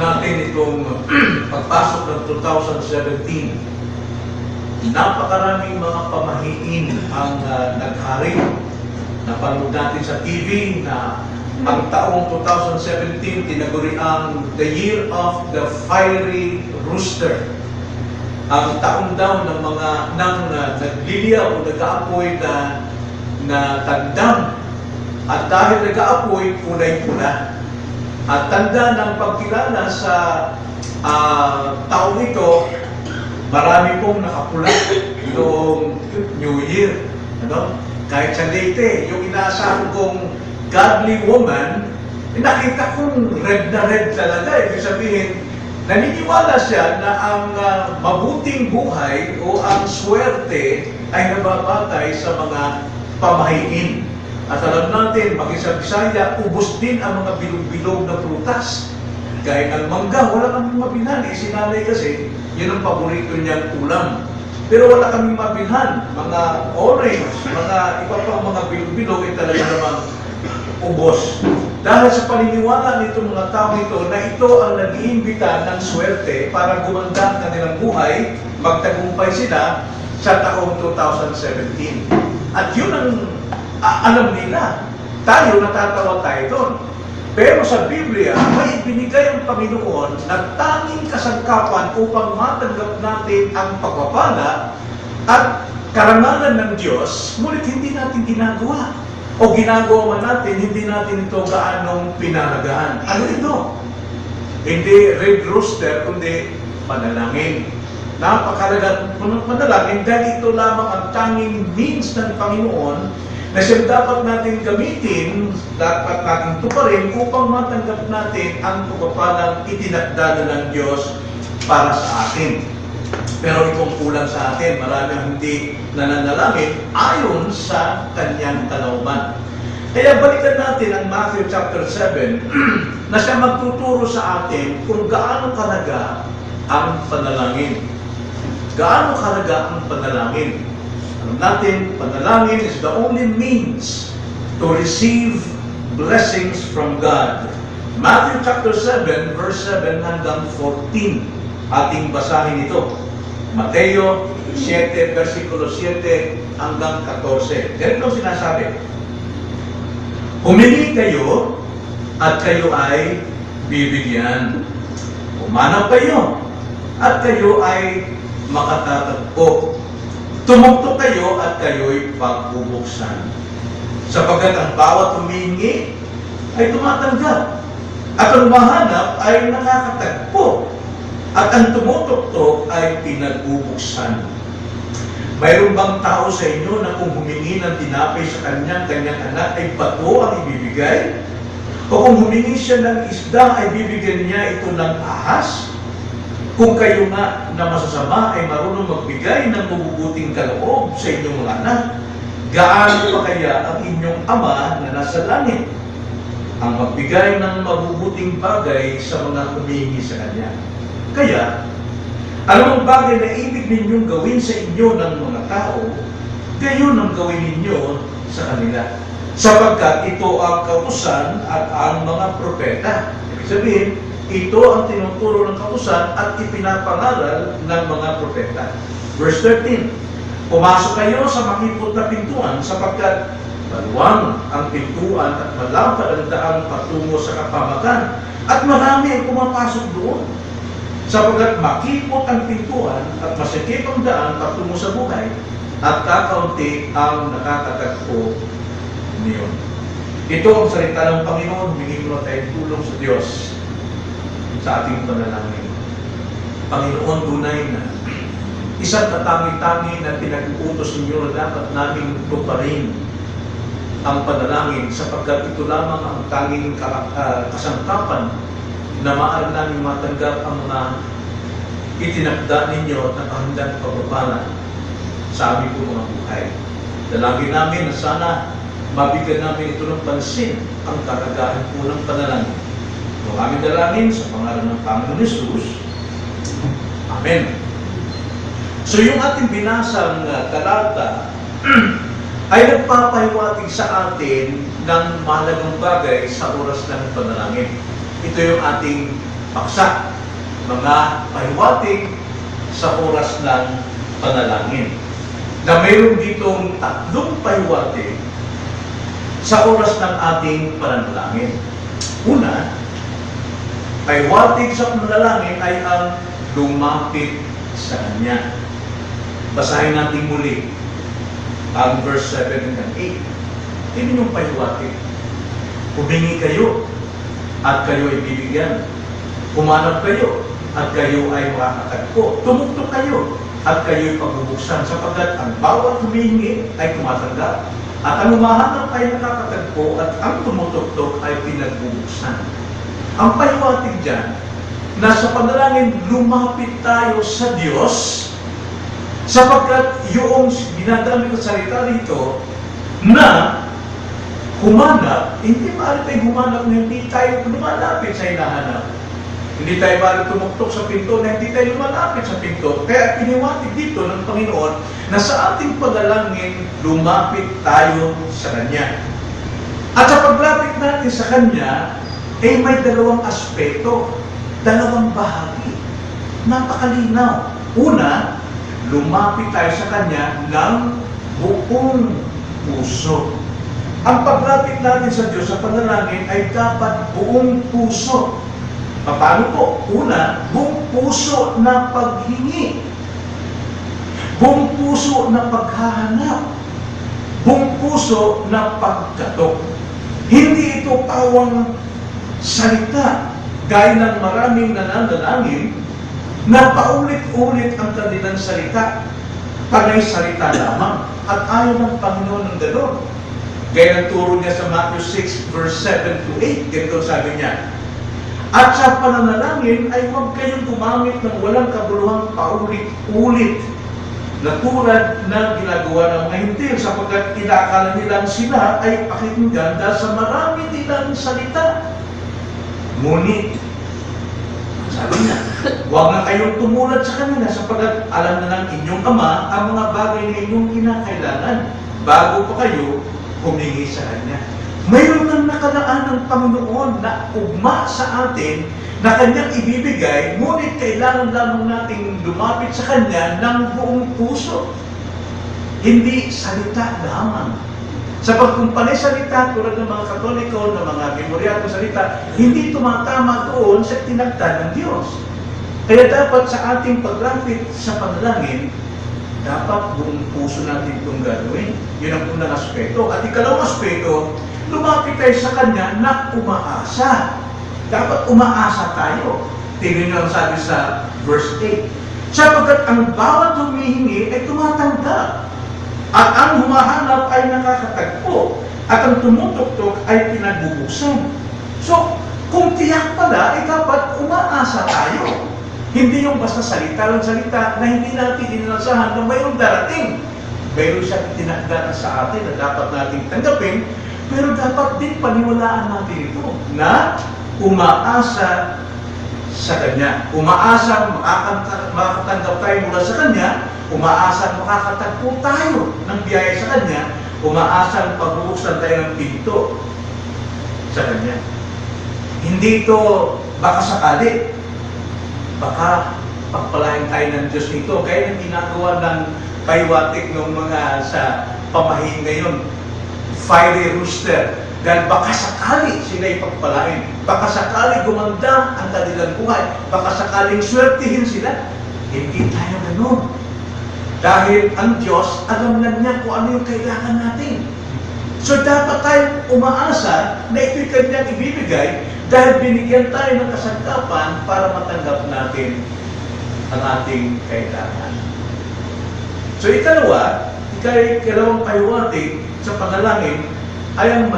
natin itong pagpasok ng 2017, napakaraming mga pamahiin ang uh, naghari. Napanood natin sa TV na ang taong 2017 tinaguri ang the year of the fiery rooster. Ang taong daw ng mga nang uh, nagliliyaw o nag-aapoy na na tandang at dahil nag-aapoy kulay-pula. At tanda ng pagkilala sa ah, taong ito, marami pong nakapula noong New Year. Ano? Kahit sa Leyte, yung inaasahan kong godly woman, eh, nakita kong red na red talaga. Ibig sabihin, naniniwala siya na ang ah, mabuting buhay o ang swerte ay nababatay sa mga pamahiin. At alam natin, mag-isa Bisaya, ubos din ang mga bilog-bilog na prutas. Gaya ng mangga, wala kami mabilhan. Eh, si nanay kasi, yun ang paborito niyang ulam. Pero wala kami mabilhan. Mga orange, mga iba pang mga bilog-bilog, eh talaga namang ubos. Dahil sa paniniwala nitong mga tao ito na ito ang nag-iimbita ng swerte para gumanda ang kanilang buhay, magtagumpay sila sa taong 2017. At yun ang alam nila. Tayo, natatawa tayo doon. Pero sa Biblia, may ibinigay ang Panginoon na tanging kasangkapan upang matanggap natin ang pagpapala at karangalan ng Diyos, ngunit hindi natin ginagawa. O ginagawa man natin, hindi natin ito gaanong pinalagaan. Ano ito? Hindi red rooster, kundi panalangin. Napakalagang panalangin dahil ito lamang ang tanging means ng Panginoon na siya dapat natin gamitin, dapat natin tuparin upang matanggap natin ang pagpapalang itinakda na ng Diyos para sa atin. Pero itong kulang sa atin, marami hindi nananalangin ayon sa kanyang kalauban. Kaya balikan natin ang Matthew chapter 7 na siya magtuturo sa atin kung gaano kalaga ang panalangin. Gaano kalaga ang panalangin? Alam natin, panalangin is the only means to receive blessings from God. Matthew chapter 7, verse 7 hanggang 14. Ating basahin ito. Mateo 7, versikulo 7 hanggang 14. Ganito sinasabi. Humingi kayo at kayo ay bibigyan. Umanaw kayo at kayo ay makatatagpo. Tumuktok kayo at kayo'y pagbubuksan. Sapagkat ang bawat humingi ay tumatanggap. At ang mahanap ay nakakatagpo. At ang tumutuktok ay pinagbubuksan. Mayroon bang tao sa inyo na kung humingi ng tinapay sa kanyang kanyang anak ay bato ang ibibigay? O kung humingi siya ng isda ay bibigyan niya ito ng ahas? Kung kayo nga na masasama ay marunong magbigay ng mabubuting kaloob sa inyong mga anak, gaano pa kaya ang inyong ama na nasa langit ang magbigay ng mabubuting bagay sa mga humingi sa Kanya? Kaya, anumang bagay na ibig ninyong gawin sa inyo ng mga tao, gayon ang gawin ninyo sa kanila. Sapagkat ito ang kautusan at ang mga propeta. Ibig sabihin, ito ang tinuturo ng kautusan at ipinapangaral ng mga propeta. Verse 13, Pumasok kayo sa makipot na pintuan sapagkat maluwang ang pintuan at malapad ang daang patungo sa kapamakan at marami ang pumapasok doon. Sapagkat makipot ang pintuan at masikip ang daan patungo sa buhay at kakaunti ang nakakatagpo niyon. Ito ang salita ng Panginoon, humingi mo na tayong tulong sa Diyos sa ating panalangin. Panginoon, tunay na isang katangi-tangi na pinag-uutos ninyo na dapat namin tuparin ang panalangin sapagkat ito lamang ang tanging ah, kasangkapan na maaari namin matanggap ang mga itinakda ninyo at nakahandang pagpapala sa aming po mga buhay. Dalangin namin na sana mabigyan namin ito ng pansin ang karagahan po ng panalangin. Aming dalangin sa pangalan ng Panginoon Jesus. Amen. So yung ating binasang uh, talata ay nagpapahiwatig sa atin ng mahalagang bagay sa oras ng panalangin. Ito yung ating paksa, mga pahiwatig sa oras ng panalangin. Na mayroon ditong tatlong pahiwatig sa oras ng ating pananalangin. Una, pahiwatig sa panalangin ay ang lumapit sa Kanya. Basahin natin muli ang verse 7 hanggang 8. Tingnan yung pahiwatig. Humingi kayo at kayo ay bibigyan. Humanap kayo at kayo ay makakatagpo. Tumuktok kayo at kayo ay pagbubuksan sapagkat ang bawat humingi ay tumatanggap. At ang humahanap ay nakakatagpo at ang tumutuktok ay pinagbubuksan. Ang pahiwatig dyan, na sa panalangin lumapit tayo sa Diyos sapagkat yung ginagamit ng salita rito na humanap, hindi maaari tayo humanap na hindi tayo lumalapit sa hinahanap. Hindi tayo maaari tumuktok sa pinto na hindi tayo lumalapit sa pinto. Kaya piniwatig dito ng Panginoon na sa ating pagalangin, lumapit tayo sa Kanya. At sa paglapit natin sa Kanya, eh may dalawang aspeto, dalawang bahagi. Napakalinaw. Una, lumapit tayo sa Kanya ng buong puso. Ang paglapit natin sa Diyos sa panalangin ay dapat buong puso. Paano po? Una, buong puso na paghingi. Buong puso na paghahanap. Buong puso na pagkatok. Hindi ito pawang salita gaya ng maraming nananalangin na paulit-ulit ang kanilang salita. Panay salita lamang. At ayaw ng Panginoon ng gano'n. Gaya ng turo niya sa Matthew 6 verse 7 to 8. Ganito sabi niya, At sa pananalangin ay huwag kayong gumamit ng walang kabuluhang paulit-ulit na tulad na ginagawa ng mga hintil sapagkat inakala nilang sila ay pakinggan dahil sa marami nilang salita. Ngunit, sabi niya, huwag na kayong tumulad sa kanila sapagkat alam na ng inyong ama ang mga bagay na inyong kinakailangan bago pa kayo humingi sa Kanya. Mayroon nang nakalaan ng Panginoon na ugma sa atin na Kanyang ibibigay, ngunit kailangan lamang nating lumapit sa Kanya ng buong puso. Hindi salita lamang. Sa pagkumpani salita tulad ng mga katoliko, ng mga memoryado salita, hindi tumatama doon sa tinagda ng Diyos. Kaya dapat sa ating paglapit sa panalangin, dapat buong puso natin itong gagawin. Yun ang unang aspeto. At ikalawang aspeto, lumapit tayo sa Kanya na umaasa. Dapat umaasa tayo. Tingnan niyo ang sabi sa verse 8. Sapagkat ang bawat humihingi ay tumatanggap. At ang humahanap ay nakakatagpo. At ang tumutuktok ay pinagbubuksan. So, kung tiyak pala, ay dapat umaasa tayo. Hindi yung basta salita lang salita na hindi natin inalasahan na mayroong darating. Mayroon siya tinagdaan sa atin na dapat nating tanggapin, pero dapat din paniwalaan natin ito na umaasa sa Kanya. Umaasa makakanta- makakatanggap tayo mula sa Kanya, umaasa makakatagpo tayo ng biyaya sa Kanya, umaasa pagbubuksan tayo ng pinto sa Kanya. Hindi ito baka sakali, baka pagpalain tayo ng Diyos nito. Kaya yung ginagawa ng paiwatik ng mga sa pamahiin ngayon, fiery rooster. Dahil baka sakali sila ipagpalain. Baka sakali gumanda ang kanilang buhay. Baka sakaling swertihin sila. Hindi tayo ganun. Dahil ang Diyos, alam na niya kung ano yung kailangan natin. So dapat tayo umaasa na ito'y kanyang ibibigay dahil binigyan tayo ng kasangkapan para matanggap natin ang ating kailangan. So ikalawa, ikay ikalawang pahiwatig sa panalangin ay ang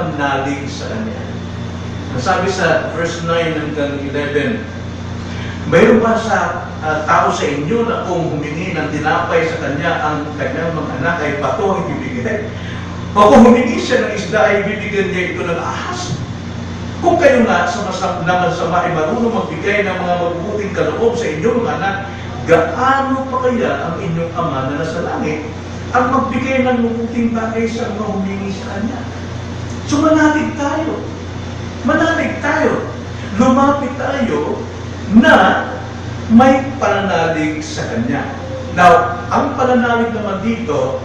sa Kanya. Nasabi sa verse 9 hanggang 11, Mayroon ba sa ah, tao sa inyo na kung humingi ng tinapay sa kanya ang kanyang mga anak ay bato ang ibibigay? O kung humingi siya ng isda ay bibigyan niya ito ng ahas? Kung kayo nga sa masam, na masama ay marunong magbigay ng mga mabubuting kaloob sa inyong mga anak, gaano pa kaya ang inyong ama na nasa langit ang magbigay ng mabuting bagay sa mga humingi sa kanya? So manalig tayo. Manalig tayo. Lumapit tayo na may pananalig sa Kanya. Now, ang pananalig naman dito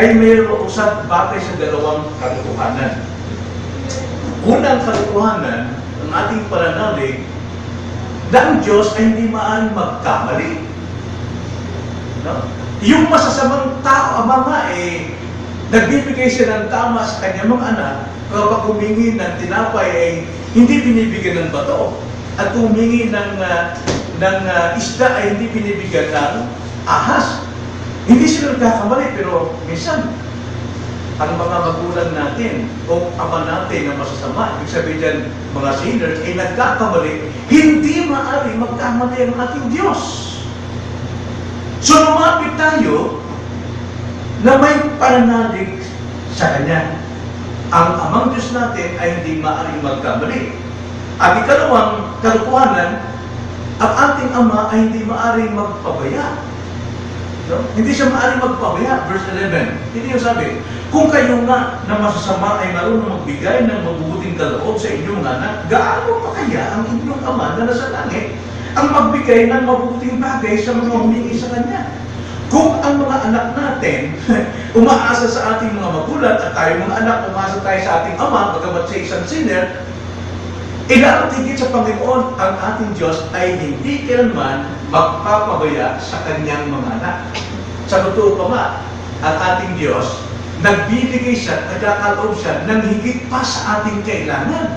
ay mayroong usap batay sa dalawang katotohanan. Unang katotohanan, ang ating pananalig, na ang Diyos ay hindi maaaring magkamali. No? Yung masasamang tao, ama nga eh, nagbibigay siya ng tama sa kanyang mga anak, kapag humingi ng tinapay ay hindi binibigyan ng bato. At humingi ng, ah, ng ah, isda ay hindi binibigyan ng ahas. Hindi sila nagkakamali, pero minsan, ang mga magulang natin o ama natin na masasama, ibig sabihin dyan, mga sinners, ay nagkakamali, hindi maaari magkamali ang ating Diyos. So lumapit tayo na may pananalig sa Kanya. Ang amang Diyos natin ay hindi maaaring magkamali. At ikalawang kalukuhanan, ang ating Ama ay hindi maaaring magpabaya. No? Hindi siya maaaring magpabaya. Verse 11, hindi yung sabi, kung kayo nga na masasama ay marunong magbigay ng mabubuting kaloob sa inyong anak, gaano pa kaya ang inyong Ama na nasa langit ang magbigay ng mabubuting bagay sa mga humingi sa Kanya? Kung ang mga anak natin umaasa sa ating mga magulang at tayo mga anak umaasa tayo sa ating ama, bagamat sa isang sinner, ilalong tigit sa Panginoon ang ating Diyos ay hindi kailanman magpapabaya sa kanyang mga anak. Sa totoo pa nga, ang ating Diyos, nagbibigay siya, nagkakaloob siya ng higit pa sa ating kailangan.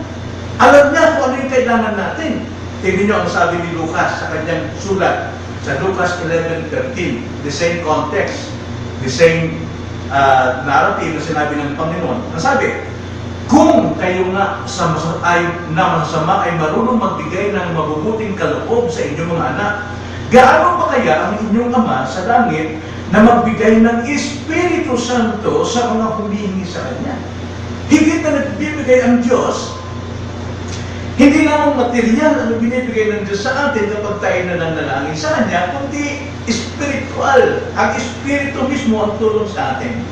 Alam niya kung ano yung kailangan natin. Tingnan niyo ang sabi ni Lucas sa kanyang sulat sa Lucas 11.13, the same context, the same uh, narrative na sinabi ng Panginoon. Ang sabi, kung kayo nga sa masa- ay, na masama ay marunong magbigay ng mabubuting kaloob sa inyong mga anak, gaano pa kaya ang inyong Ama sa langit na magbigay ng Espiritu Santo sa mga humihingi sa Kanya? Higit na nagbibigay ang Diyos hindi lamang material ang binibigay ng Diyos sa atin kapag tayo nananalangin sa Kanya, kundi spiritual. Ang Espiritu mismo ang tulong sa atin.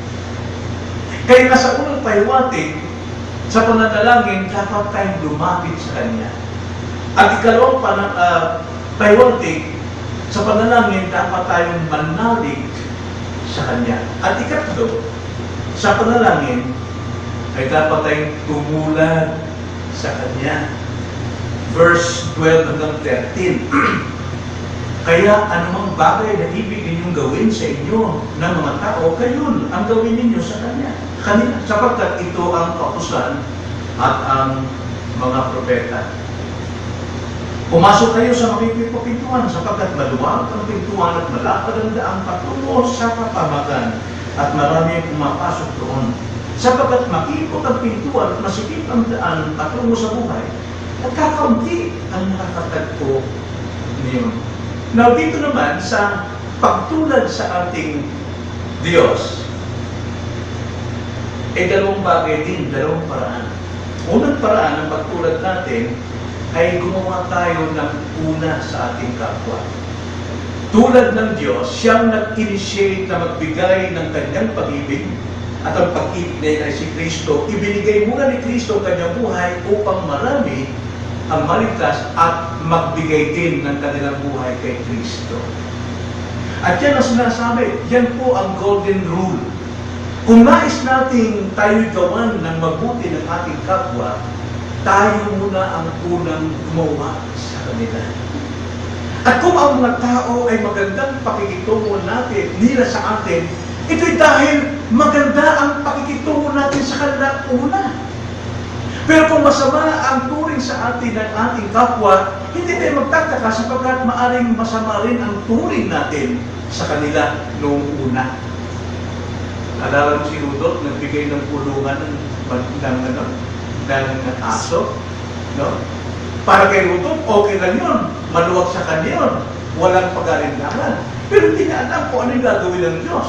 Kaya nasa unang pahiwatig, sa pananalangin, dapat tayong lumapit sa Kanya. At ikalawang pana, uh, pahiwatig, sa panalangin, dapat tayong manalig sa Kanya. At ikatlo, sa panalangin, ay dapat tayong tumulad sa Kanya verse 12 hanggang 13. Kaya anumang bagay na ibig ninyong gawin sa inyo ng mga tao, kayon ang gawin ninyo sa Kanya. Kanina, sapagkat ito ang kautusan at ang mga propeta. Pumasok kayo sa makikipapintuan sapagkat maluwag ang pintuan at malapad ang daang patungo sa kapamagan at marami ang pumapasok doon. Sapagkat makipot ang pintuan at masikip ang daan patungo sa buhay nagkakaunti ang nakakatagpo niyo. Now, dito naman sa pagtulad sa ating Diyos, ay dalawang bagay din, dalawang paraan. Unang paraan ng pagtulad natin ay gumawa tayo ng una sa ating kapwa. Tulad ng Diyos, siyang nag-initiate na magbigay ng kanyang pag-ibig at ang pag-ibig na ay si Kristo, ibinigay muna ni Kristo ang kanyang buhay upang marami ang maligtas at magbigay din ng kanilang buhay kay Kristo. At yan ang sinasabi, yan po ang golden rule. Kung nais nating tayo'y gawan ng mabuti ng ating kapwa, tayo muna ang unang gumawa sa kanila. At kung ang mga tao ay magandang pakikitungo natin, nila sa atin, ito'y dahil maganda ang pakikitungo natin sa kanila una. Pero kung masama ang turing sa atin ng ating kapwa, hindi tayo magtataka sapagkat maaring masama rin ang turing natin sa kanila noong una. Alala mo si Rudolph, nagbigay ng pulungan ng, ng, ano, ng aso. No? Para kay Rudolph, okay lang yun. Maluwag sa kanya yun. Walang pag-alinlangan. Pero hindi niya alam kung ano yung gagawin ng Diyos.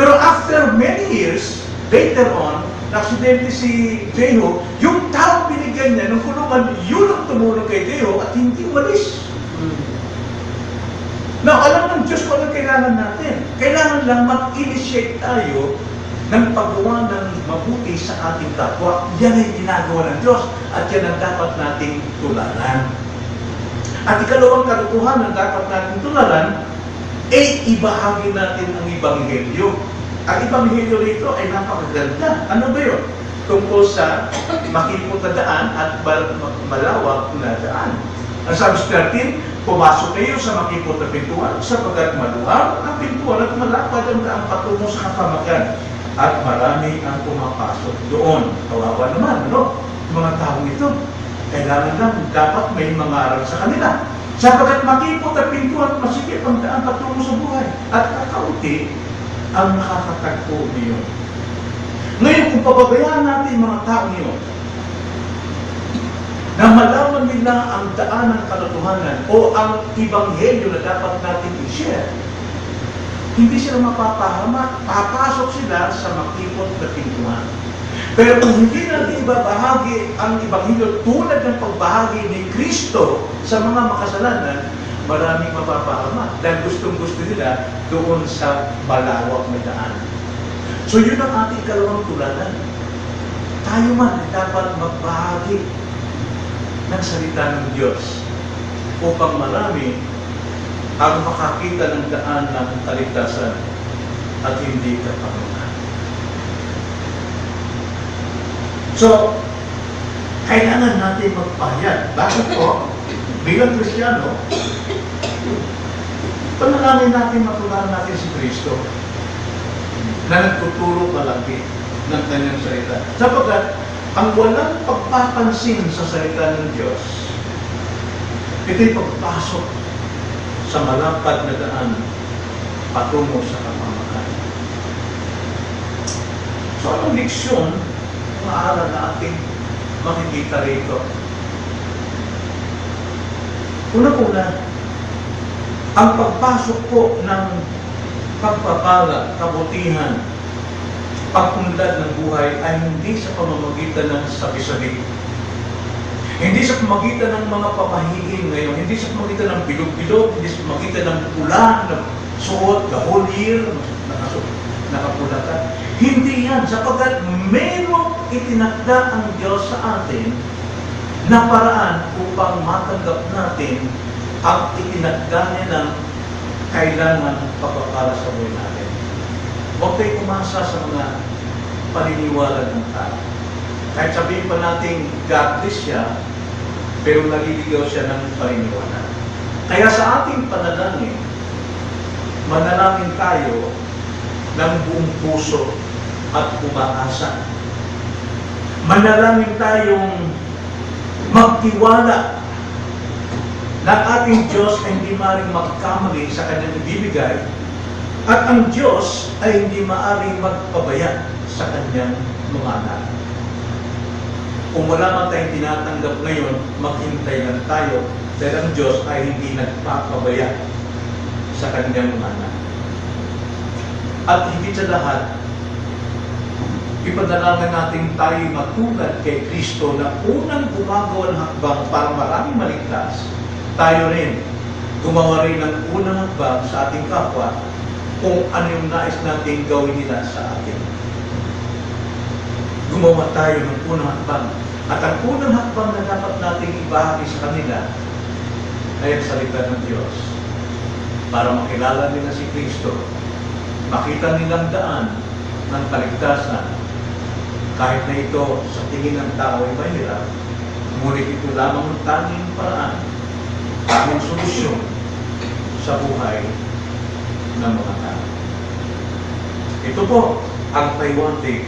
Pero after many years, later on, naksidente si Jeho, yung tao binigyan niya ng kulungan, yun ang tumulong kay Jeho at hindi umalis. Now, alam ng Diyos kung anong kailangan natin. Kailangan lang mag-initiate tayo ng paggawa ng mabuti sa ating kapwa. Yan ay ginagawa ng Diyos at yan ang dapat nating tularan. At ikalawang katotohanan dapat natin tularan, eh ibahagi natin ang Ibanghelyo. Ang Ibanghelyo rito ay napakaganda. Ano ba yun? Tungkol sa makipot na daan at mal- malawak na daan. Ang sabi sa 13, pumasok kayo sa makipot na pintuan sapagkat maluwag ang pintuan at malapad ang daan patungo sa kapamakan. At marami ang pumapasok doon. Kawawa naman, ano? Mga taong ito. Kailangan lang, dapat may mangaral sa kanila. Sapagkat makipot ang pintuan at masikip ang daan patungo sa buhay. At kakaunti ang nakakatagpo niyo. Ngayon, kung pababayaan natin mga tao niyo, na malaman nila ang daan ng katotohanan o ang ibanghelyo na dapat natin i-share, hindi sila mapapahama, papasok sila sa makipot na pintuan. Pero kung hindi natin ibabahagi ang ibanghelyo tulad ng pagbahagi ni Kristo sa mga makasalanan, maraming mapapahama dahil gustong gusto nila doon sa malawak na daan. So yun ang ating kalawang tuladan. Tayo man ay dapat magbahagi ng salita ng Diyos upang marami ang makakita ng daan ng kaligtasan at hindi kapakanan. So, kailangan natin magpahayag. Bakit po? Bilang Kristiyano, panalangin natin matularan natin si Kristo na nagtuturo palagi ng kanyang salita. Sapagkat ang walang pagpapansin sa salita ng Diyos, ito'y pagpasok sa malapad na daan patungo sa kapamakan. So anong leksyon maaral na ating makikita rito? Una-una, ang pagpasok po ng pagpapala, kabutihan, pagpunlad ng buhay ay hindi sa pamamagitan ng sabi-sabi. Hindi sa pamamagitan ng mga pamahiin ngayon, hindi sa pamamagitan ng bilog-bilog, hindi sa pamamagitan ng ulan, ng suot, the whole year, nakapula ka. Hindi yan, sapagkat merong itinakda ang Diyos sa atin na paraan upang matanggap natin ang itinakda niya ng kailangan pagpapala sa buhay natin. Huwag tayo umasa sa mga paniniwala ng tao. Kahit sabihin pa natin godless siya, pero naliligaw siya ng paniniwala. Kaya sa ating panalangin, manalangin tayo ng buong puso at umaasa. Manalangin tayong magtiwala na ating Diyos ay hindi maaaring magkamali sa kanyang ibibigay at ang Diyos ay hindi maaaring magpabaya sa kanyang mga anak. Kung wala man tayong tinatanggap ngayon, maghintay lang tayo dahil ang Diyos ay hindi nagpapabaya sa kanyang mga anak. At higit sa lahat, ipadalangin natin tayo matulad kay Kristo na unang gumagawa ng hakbang para maraming maligtas, tayo rin gumawa rin ng unang hakbang sa ating kapwa kung ano yung nais natin gawin nila sa atin. Gumawa tayo ng unang hakbang. At ang unang hakbang na dapat nating ibahagi sa kanila ay ang salita ng Diyos para makilala nila si Kristo, makita nilang daan ng kaligtasan kahit na ito sa tingin ng tao ay mahirap, ngunit ito lamang ang tanging paraan, tanging solusyon sa buhay ng mga tao. Ito po ang paiwantig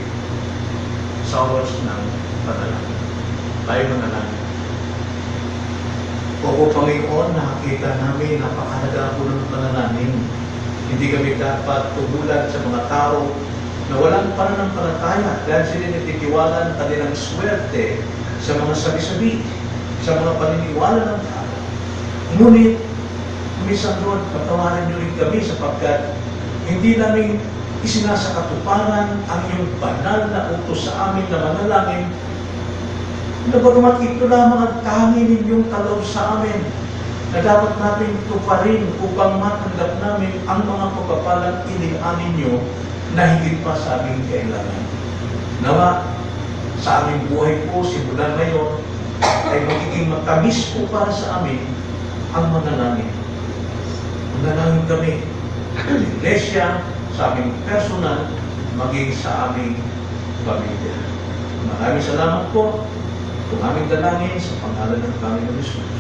sa oras ng panalangin. Tayo manalangin. Oo, Panginoon, nakakita namin napakahalaga po ng panalangin. Hindi kami dapat tumulan sa mga tao na walang pananampalataya dahil sila nagtitiwala ng kanilang swerte sa mga sabi-sabi, sa mga paniniwala ng tao. Ngunit, minsan Lord, patawarin niyo rin kami sapagkat hindi namin isinasakatuparan ang iyong banal na utos sa amin na manalangin na bagamat ito lamang ang tangi ninyong kaloob sa amin na dapat natin tuparin upang matanggap namin ang mga pagpapalang inilaan ninyo na higit pa sa aming kailangan. Nawa, sa aming buhay po, simula ngayon, ay magiging matamis po para sa amin ang manalangin. Manalangin kami sa iglesia, sa aming personal, maging sa aming pamilya. Maraming salamat po. Kung aming dalangin sa pangalan ng Panginoon Jesus.